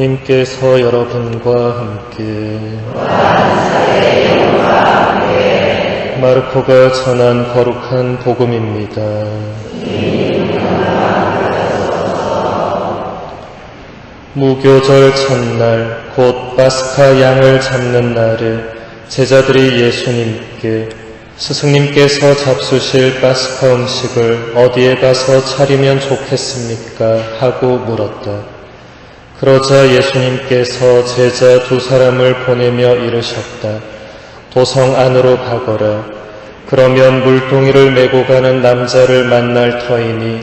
주님께서 여러분과 함께 마르코가 전한 거룩한 복음입니다. 무교절 첫날 곧 파스카 양을 잡는 날에 제자들이 예수님께 스승님께서 잡수실 파스카 음식을 어디에 가서 차리면 좋겠습니까? 하고 물었다. 그러자 예수님께서 제자 두 사람을 보내며 이르셨다. 도성 안으로 가거라. 그러면 물동이를 메고 가는 남자를 만날 터이니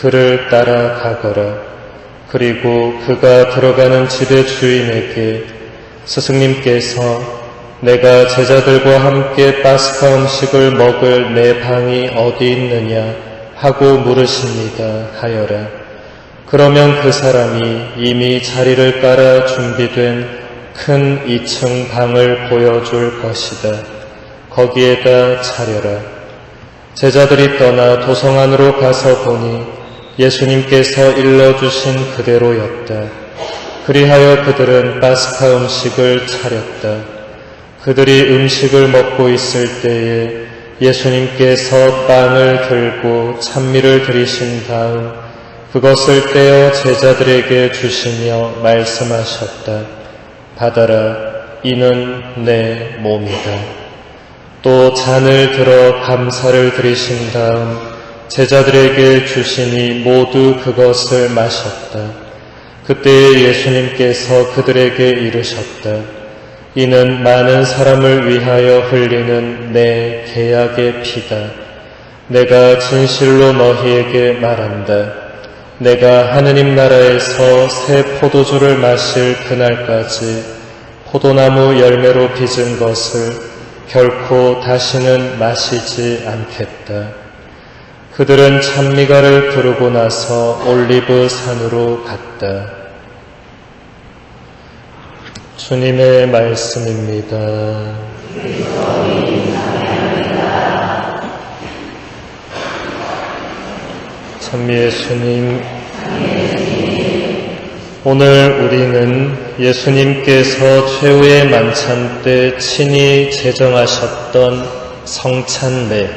그를 따라 가거라. 그리고 그가 들어가는 집의 주인에게 스승님께서 내가 제자들과 함께 파스카 음식을 먹을 내 방이 어디 있느냐 하고 물으십니다 하여라. 그러면 그 사람이 이미 자리를 깔아 준비된 큰 2층 방을 보여줄 것이다. 거기에다 차려라. 제자들이 떠나 도성 안으로 가서 보니 예수님께서 일러주신 그대로였다. 그리하여 그들은 파스카 음식을 차렸다. 그들이 음식을 먹고 있을 때에 예수님께서 빵을 들고 찬미를 드리신 다음 그것을 떼어 제자들에게 주시며 말씀하셨다. 받아라, 이는 내 몸이다. 또 잔을 들어 감사를 드리신 다음 제자들에게 주시니 모두 그것을 마셨다. 그때 예수님께서 그들에게 이르셨다. 이는 많은 사람을 위하여 흘리는 내 계약의 피다. 내가 진실로 너희에게 말한다. 내가 하느님 나라에서 새 포도주를 마실 그날까지 포도나무 열매로 빚은 것을 결코 다시는 마시지 않겠다. 그들은 찬미가를 부르고 나서 올리브 산으로 갔다. 주님의 말씀입니다. 찬미의 주님, 오늘 우리는 예수님께서 최후의 만찬 때 친히 제정하셨던 성찬례,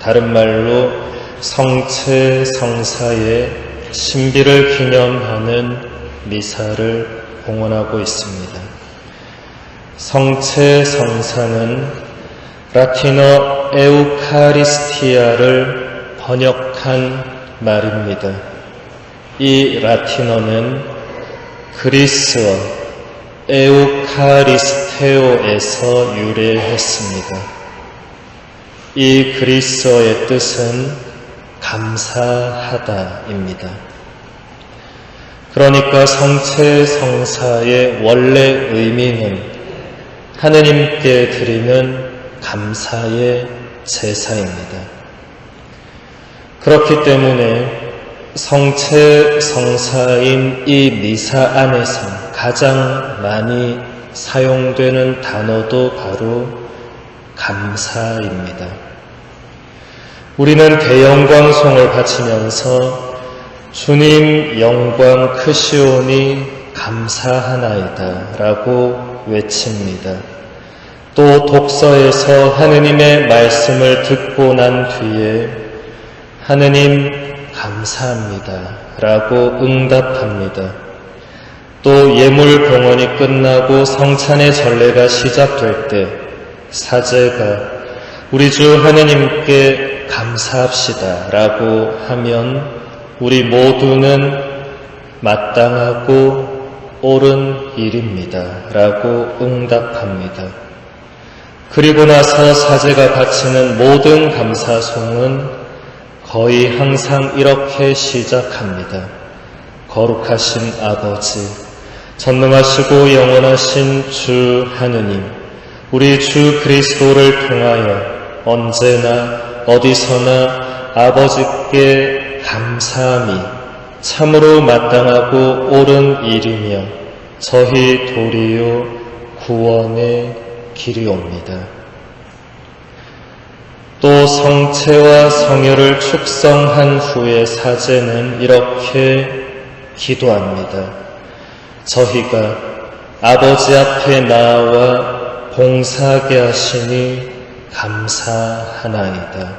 다른 말로 성체 성사의 신비를 기념하는 미사를 공헌하고 있습니다. 성체 성사는 라틴어 에우카리스티아를 번역한 말입니다. 이 라틴어는 그리스어 에우카리스테오에서 유래했습니다. 이 그리스어의 뜻은 감사하다입니다. 그러니까 성체 성사의 원래 의미는 하느님께 드리는 감사의 제사입니다. 그렇기 때문에 성체 성사인 이 미사 안에서 가장 많이 사용되는 단어도 바로 감사입니다. 우리는 대영광송을 바치면서 주님 영광 크시오니 감사하나이다 라고 외칩니다. 또 독서에서 하느님의 말씀을 듣고 난 뒤에 하느님 감사합니다 라고 응답합니다. 또 예물 봉헌이 끝나고 성찬의 전례가 시작될 때 사제가 우리 주 하느님께 감사합시다 라고 하면 우리 모두는 마땅하고 옳은 일입니다 라고 응답합니다. 그리고 나서 사제가 바치는 모든 감사송은 거의 항상 이렇게 시작합니다. 거룩하신 아버지, 전능하시고 영원하신 주 하느님, 우리 주 그리스도를 통하여 언제나 어디서나 아버지께 감사함이 참으로 마땅하고 옳은 일이며 저희 도리요 구원의 길이옵니다. 또 성체와 성혈을 축성한 후에 사제는 이렇게 기도합니다. 저희가 아버지 앞에 나와 봉사하게 하시니 감사하나이다.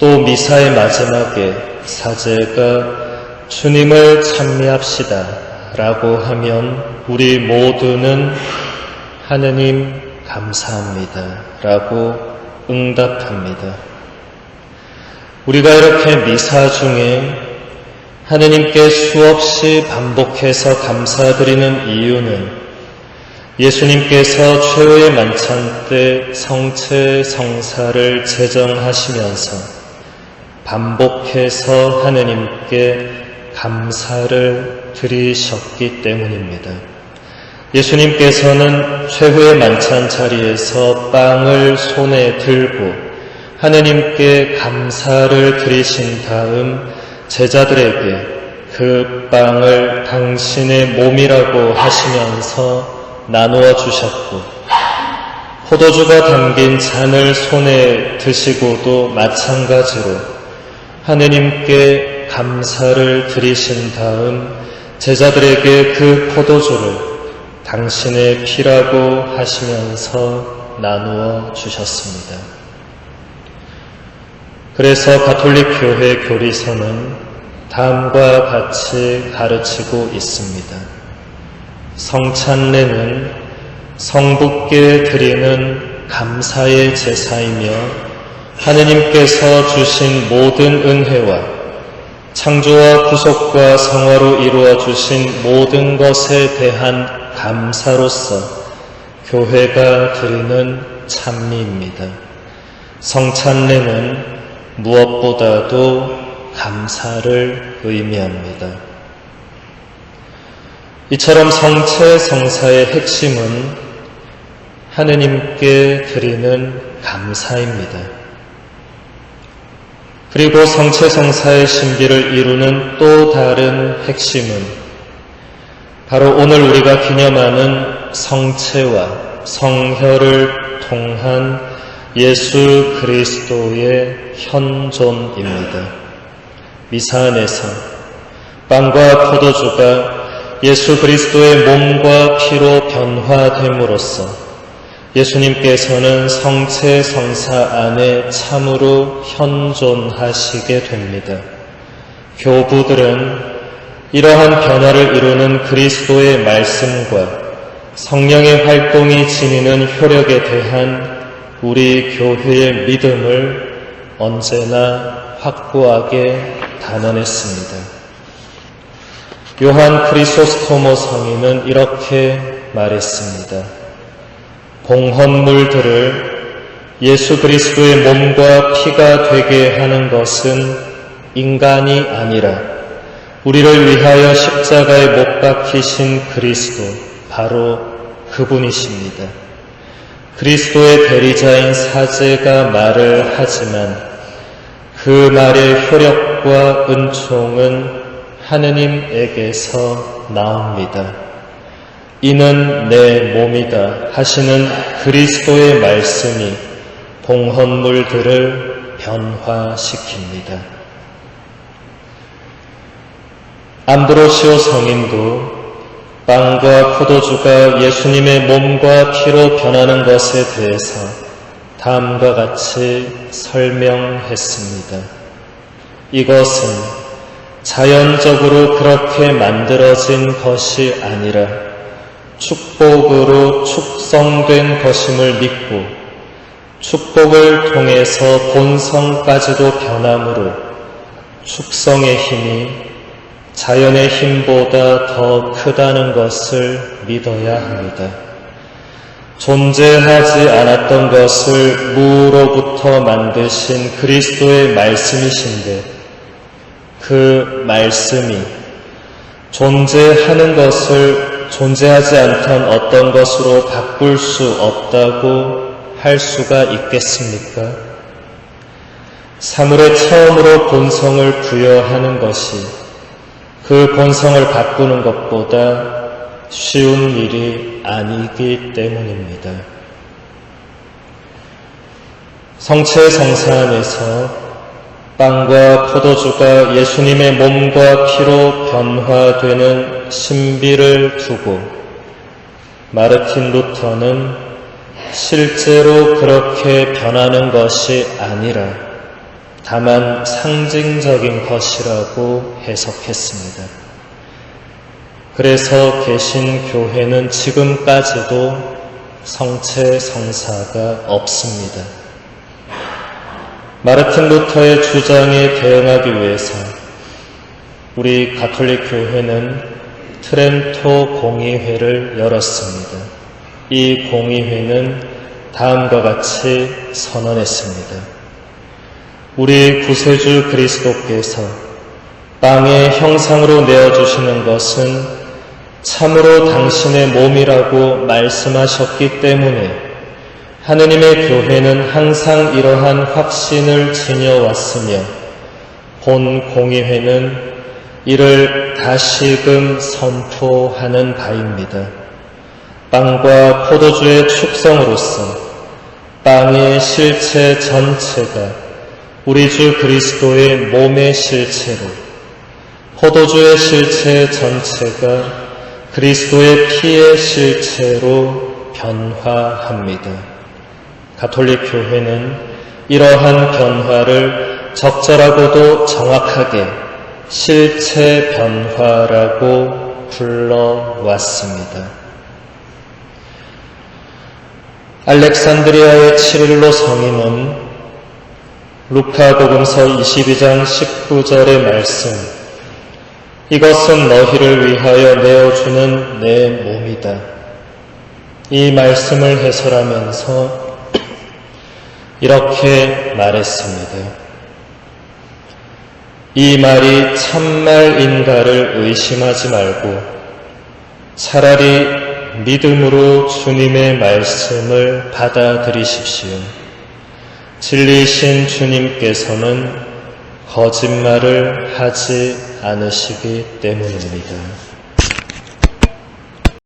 또 미사의 마지막에 사제가 주님을 찬미합시다 라고 하면 우리 모두는 하느님 감사합니다 라고 응답합니다. 우리가 이렇게 미사 중에 하느님께 수없이 반복해서 감사드리는 이유는 예수님께서 최후의 만찬 때 성체 성사를 제정하시면서 반복해서 하느님께 감사를 드리셨기 때문입니다. 예수님께서는 최후의 만찬 자리에서 빵을 손에 들고 하느님께 감사를 드리신 다음 제자들에게 그 빵을 당신의 몸이라고 하시면서 나누어 주셨고 포도주가 담긴 잔을 손에 드시고도 마찬가지로 하느님께 감사를 드리신 다음 제자들에게 그 포도주를 당신의 피라고 하시면서 나누어 주셨습니다. 그래서 가톨릭 교회 교리서는 다음과 같이 가르치고 있습니다. 성찬례는 성부께 드리는 감사의 제사이며 하느님께서 주신 모든 은혜와 창조와 구속과 성화로 이루어 주신 모든 것에 대한 감사로서 교회가 드리는 찬미입니다. 성찬례는 무엇보다도 감사를 의미합니다. 이처럼 성체 성사의 핵심은 하느님께 드리는 감사입니다. 그리고 성체 성사의 신비를 이루는 또 다른 핵심은 바로 오늘 우리가 기념하는 성체와 성혈을 통한 예수 그리스도의 현존입니다. 미사 안에서 빵과 포도주가 예수 그리스도의 몸과 피로 변화됨으로써 예수님께서는 성체 성사 안에 참으로 현존하시게 됩니다. 교부들은 이러한 변화를 이루는 그리스도의 말씀과 성령의 활동이 지니는 효력에 대한 우리 교회의 믿음을 언제나 확고하게 단언했습니다. 요한 크리소스토모 성인은 이렇게 말했습니다. 봉헌물들을 예수 그리스도의 몸과 피가 되게 하는 것은 인간이 아니라 우리를 위하여 십자가에 못 박히신 그리스도, 바로 그분이십니다. 그리스도의 대리자인 사제가 말을 하지만 그 말의 효력과 은총은 하느님에게서 나옵니다. 이는 내 몸이다 하시는 그리스도의 말씀이 봉헌물들을 변화시킵니다. 암브로시오 성인도 빵과 포도주가 예수님의 몸과 피로 변하는 것에 대해서 다음과 같이 설명했습니다. 이것은 자연적으로 그렇게 만들어진 것이 아니라 축복으로 축성된 것임을 믿고 축복을 통해서 본성까지도 변함으로 축성의 힘이 자연의 힘보다 더 크다는 것을 믿어야 합니다. 존재하지 않았던 것을 무로부터 만드신 그리스도의 말씀이신데 그 말씀이 존재하는 것을 존재하지 않던 어떤 것으로 바꿀 수 없다고 할 수가 있겠습니까? 사물의 처음으로 본성을 부여하는 것이 그 본성을 바꾸는 것보다 쉬운 일이 아니기 때문입니다. 성체 성사 안에서 빵과 포도주가 예수님의 몸과 피로 변화되는 신비를 두고 마르틴 루터는 실제로 그렇게 변하는 것이 아니라 다만 상징적인 것이라고 해석했습니다. 그래서 계신 교회는 지금까지도 성체 성사가 없습니다. 마르틴 루터의 주장에 대응하기 위해서 우리 가톨릭 교회는 트렌토 공의회를 열었습니다. 이 공의회는 다음과 같이 선언했습니다. 우리 구세주 그리스도께서 빵의 형상으로 내어주시는 것은 참으로 당신의 몸이라고 말씀하셨기 때문에 하느님의 교회는 항상 이러한 확신을 지녀왔으며 본 공의회는 이를 다시금 선포하는 바입니다. 빵과 포도주의 축성으로서 빵의 실체 전체가 우리 주 그리스도의 몸의 실체로 포도주의 실체 전체가 그리스도의 피의 실체로 변화합니다. 가톨릭 교회는 이러한 변화를 적절하고도 정확하게 실체 변화라고 불러왔습니다. 알렉산드리아의 치릴로 성인은 루카복음서 22장 19절의 말씀 이것은 너희를 위하여 내어주는 내 몸이다. 이 말씀을 해설하면서 이렇게 말했습니다. 이 말이 참말인가를 의심하지 말고 차라리 믿음으로 주님의 말씀을 받아들이십시오. 진리신 주님께서는 거짓말을 하지 않으시기 때문입니다.